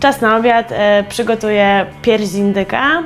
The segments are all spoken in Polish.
Czas na obiad. E, przygotuję pierś z indyka,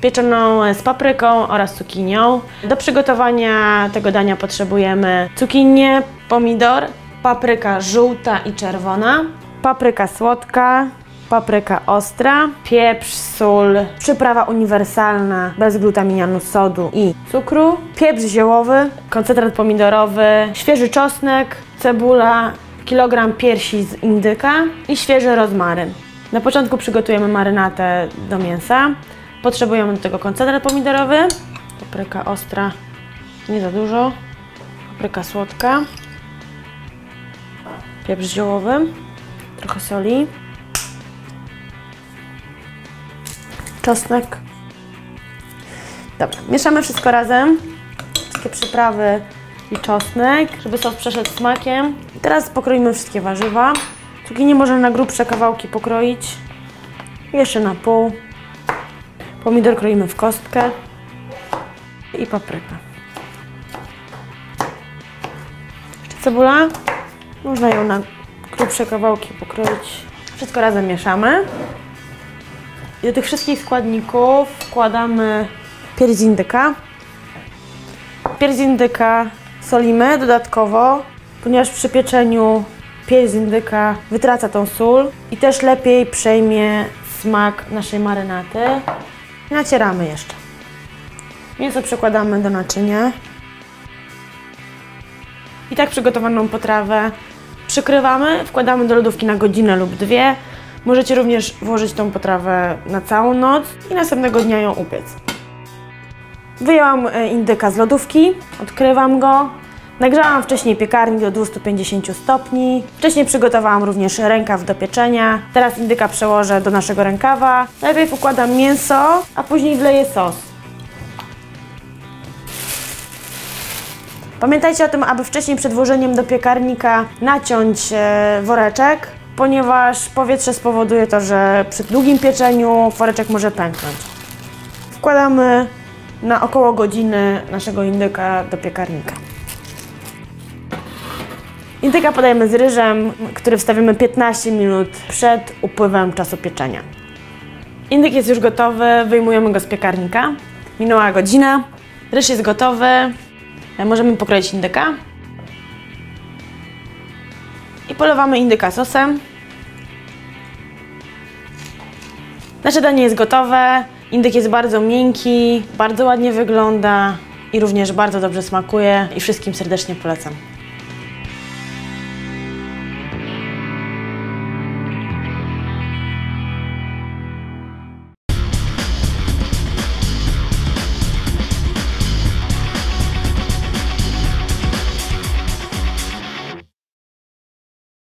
pieczoną z papryką oraz cukinią. Do przygotowania tego dania potrzebujemy cukinię, pomidor, papryka żółta i czerwona, papryka słodka, papryka ostra, pieprz, sól, przyprawa uniwersalna bez glutaminianu sodu i cukru, pieprz ziołowy, koncentrat pomidorowy, świeży czosnek, cebula, kilogram piersi z indyka i świeży rozmaryn. Na początku przygotujemy marynatę do mięsa. Potrzebujemy do tego koncentrat pomidorowy, papryka ostra, nie za dużo, papryka słodka, pieprz ziołowy, trochę soli, czosnek. Dobra, mieszamy wszystko razem. Wszystkie przyprawy i czosnek, żeby sos przeszedł smakiem. Teraz pokroimy wszystkie warzywa. Cukinie można na grubsze kawałki pokroić. Jeszcze na pół. Pomidor kroimy w kostkę. I paprykę. Jeszcze cebula. Można ją na grubsze kawałki pokroić. Wszystko razem mieszamy. I do tych wszystkich składników wkładamy pierś indyka. Pierś indyka solimy dodatkowo, ponieważ przy pieczeniu pierś z indyka wytraca tą sól i też lepiej przejmie smak naszej marynaty. Nacieramy jeszcze. Mięso przekładamy do naczynia. I tak przygotowaną potrawę przykrywamy, wkładamy do lodówki na godzinę lub dwie. Możecie również włożyć tą potrawę na całą noc i następnego dnia ją upiec. Wyjęłam e, indyka z lodówki, odkrywam go. Nagrzałam wcześniej piekarnik do 250 stopni. Wcześniej przygotowałam również rękaw do pieczenia. Teraz indyka przełożę do naszego rękawa. Najpierw układam mięso, a później wleję sos. Pamiętajcie o tym, aby wcześniej przed włożeniem do piekarnika naciąć e, woreczek, ponieważ powietrze spowoduje to, że przy długim pieczeniu woreczek może pęknąć. Wkładamy na około godziny naszego indyka do piekarnika. Indyka podajemy z ryżem, który wstawimy 15 minut przed upływem czasu pieczenia. Indyk jest już gotowy, wyjmujemy go z piekarnika. Minęła godzina, ryż jest gotowy. Możemy pokroić indyka. I polewamy indyka sosem. Nasze danie jest gotowe. Indyk jest bardzo miękki, bardzo ładnie wygląda i również bardzo dobrze smakuje i wszystkim serdecznie polecam.